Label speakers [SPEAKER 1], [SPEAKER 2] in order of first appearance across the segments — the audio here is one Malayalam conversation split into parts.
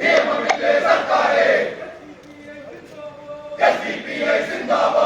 [SPEAKER 1] നിയമമില്ലേ സർക്കാരെ? എസ് ഡി പി ഐ സിന്ദാബാദ്.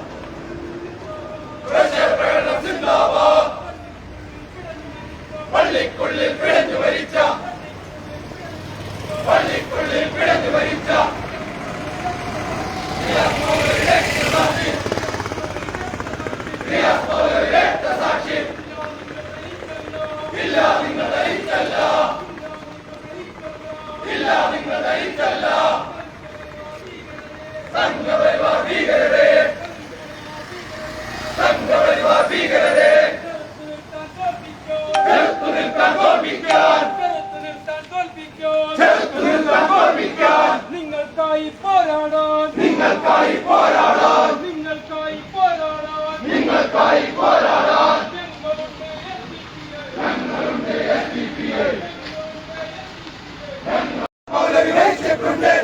[SPEAKER 1] പള്ളിക്കുള്ളിൽ പിഴഞ്ഞു മരിച്ച പള്ളിക്കുള്ളിൽ പിഴഞ്ഞു മരിച്ച സാക്ഷി ഇല്ല നിങ്ങൾ ധരിച്ചല്ല ഇല്ല നിങ്ങൾ ധരിച്ചല്ല സംഘപരിവാർ ഭീകരരെ സംഘപരിവാർ ഭീകരരെ ചെറുത്തു നിൽക്കാൻ തോൽപ്പിക്കാൻ ചെറുത്തു നിൽക്കാൻ തോൽപ്പിക്കാൻ
[SPEAKER 2] നിങ്ങൾക്കായി പോരാടാൻ.
[SPEAKER 1] നിങ്ങൾക്കായി പോരാടാൻ.
[SPEAKER 2] നിങ്ങൾക്കായി പോരാടാൻ.
[SPEAKER 1] നിങ്ങൾക്കായി പോരാടാൻ.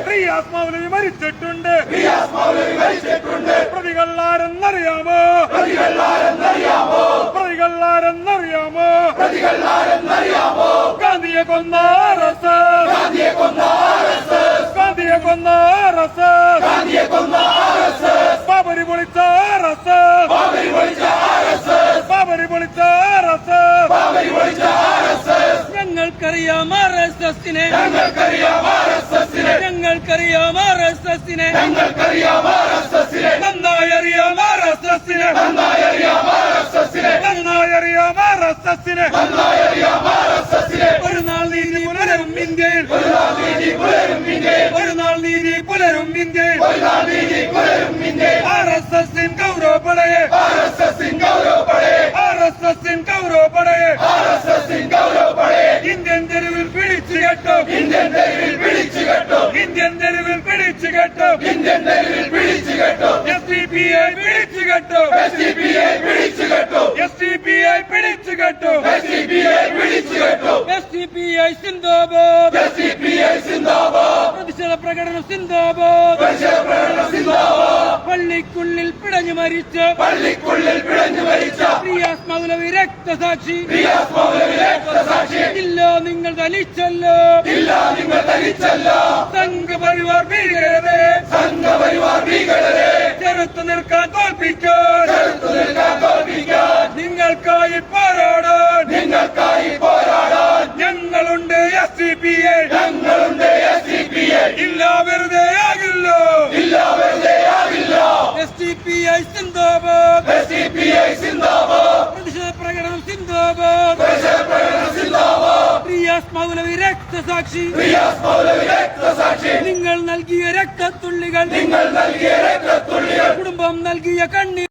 [SPEAKER 2] റിയാസ് മൗലവി മരിച്ചിട്ടുണ്ട്
[SPEAKER 1] റിയാസ് മൗലവി മരിച്ചിട്ടുണ്ട്
[SPEAKER 2] പ്രതികൾ ആരെന്നറിയാമോ
[SPEAKER 1] പ്രതികൾ ആരെന്നറിയാമോ
[SPEAKER 2] പ്രതികൾ ആരെന്നറിയാമോ
[SPEAKER 1] പ്രതികൾ ആരെന്നറിയാമോ
[SPEAKER 2] ഗാന്ധിയെ കൊന്ന.
[SPEAKER 1] ഗാന്ധിയെ കൊന്ന ആർ എസ് എസ്
[SPEAKER 2] ഗാന്ധിയെ കൊന്ന RSS.
[SPEAKER 1] ഗാന്ധിയെ കൊന്ന ആർ എസ് എസ്
[SPEAKER 2] ബാബരി പൊളിച്ച RSS.
[SPEAKER 1] ബാബരി പൊളിച്ച ആർ എസ് എസ്
[SPEAKER 2] ബാബരി പൊളിച്ച RSS.
[SPEAKER 1] ബാബരി പൊളിച്ച ആർ എസ് എസ്
[SPEAKER 2] ഞങ്ങൾക്കറിയാം ആർ എസ് എസിനെ.
[SPEAKER 1] ഞങ്ങൾക്കറിയാം ആർ എസ് എസിനെ.
[SPEAKER 2] ഞങ്ങൾക്കറിയാം ആർ എസ് എസിനെ.
[SPEAKER 1] ഞങ്ങൾക്കറിയാം ആർ എസ് എസിനെ.
[SPEAKER 2] നന്നായി അറിയാം ആർ എസ് എസിനെ.
[SPEAKER 1] നന്നായി അറിയാം ആർ എസ് എസിനെ.
[SPEAKER 2] നന്നായി അറിയാം ആർ എസ് എസിനെ.
[SPEAKER 1] നന്നായി അറിയാം ആർ എസ് എസിനെ.
[SPEAKER 2] ഒരു നാൾ നീതി പുലരും ഇന്ത്യയിൽ.
[SPEAKER 1] ഒരു നാൾ നീതി പുലരും ഇന്ത്യയിൽ.
[SPEAKER 2] ഒരു നാൾ നീതി പുലരും ഇന്ത്യയിൽ.
[SPEAKER 1] ഒരു നാൾ നീതി പുലരും ഇന്ത്യയിൽ
[SPEAKER 2] ആർ എസ് എസിൻ ഗൗരവപ്പടയെ
[SPEAKER 1] ആർ എസ് എസിൻ ഗൗരവപ്പടേ
[SPEAKER 2] ആർ എസ് എസിൻ ഗൗരവപ്പടയെ
[SPEAKER 1] ആർ എസ് എസിൻ ഗൗരവപ്പടേ
[SPEAKER 2] ഇന്ത്യൻ തെരുവിൽ പിടിച്ചു കെട്ടും
[SPEAKER 1] ഇന്ത്യൻ തെരുവിൽ പിടിച്ചു കെട്ടും
[SPEAKER 2] ഇന്ത്യൻ തെരുവിൽ പിടിച്ചു കെട്ടും
[SPEAKER 1] ഇന്ത്യൻ തെരുവിൽ പിടിച്ചു കെട്ടും
[SPEAKER 2] എസ് ഡി പി ഐ പിടിച്ചു കെട്ടും
[SPEAKER 1] എസ് ഡി പി ഐ പിടിച്ചു കെട്ടും
[SPEAKER 2] എസ് ഡി പി ഐ പിടിച്ചു കെട്ടും
[SPEAKER 1] എസ് ഡി പി ഐ പിടിച്ചു കെട്ടും
[SPEAKER 2] എസ് ഡി പി ഐ സിന്ദാബാദ്.
[SPEAKER 1] എസ് ഡി പി ഐ സിന്ദാബാദ്.
[SPEAKER 2] പ്രതിഷേധ പ്രകടനം സിന്ദാബാദ്.
[SPEAKER 1] പരിശീലന പ്രകടനം സിന്ദാബാദ്.
[SPEAKER 2] പള്ളിക്കുള്ളിൽ പിടഞ്ഞു മരിച്ച
[SPEAKER 1] പള്ളിക്കുള്ളിൽ പിടഞ്ഞു മരിച്ച
[SPEAKER 2] റിയാസ് മൗലവി രക്തസാക്ഷി.
[SPEAKER 1] റിയാസ് മൗലവി രക്തസാക്ഷി.
[SPEAKER 2] ഇല്ല നിങ്ങൾ തലിച്ചല്ലോ
[SPEAKER 1] ഇല്ല നിങ്ങൾ ധരിച്ചല്ല
[SPEAKER 2] സംഘപരിവാർ ഭീകരരെ.
[SPEAKER 1] സംഘപരിവാർ ഭീകരരെ.
[SPEAKER 2] ചെറുത്തു നിൽക്കാൻ തോൽപ്പിക്കാൻ.
[SPEAKER 1] ചെറുത്തു
[SPEAKER 2] ഞങ്ങളുണ്ട് ഇല്ല വെറുതെ ആകില്ലോ.
[SPEAKER 1] ഇല്ല വെറുതെ ആകില്ല.
[SPEAKER 2] സിന്ദാബാദ്.
[SPEAKER 1] സിന്ദാബാദ്
[SPEAKER 2] പ്രതിഷേധ പ്രകടനം സിന്ദാബാദ്.
[SPEAKER 1] പ്രകടനം സിന്ദാബാദ്.
[SPEAKER 2] റിയാസ് മൗലവി രക്തസാക്ഷി.
[SPEAKER 1] റിയാസ് മൗലവി രക്തസാക്ഷി.
[SPEAKER 2] നിങ്ങൾ നൽകിയ രക്തത്തുള്ളികൾ.
[SPEAKER 1] നിങ്ങൾ നൽകിയ രക്തത്തുള്ളികൾ.
[SPEAKER 2] കുടുംബം നൽകിയ കണ്ണീർ.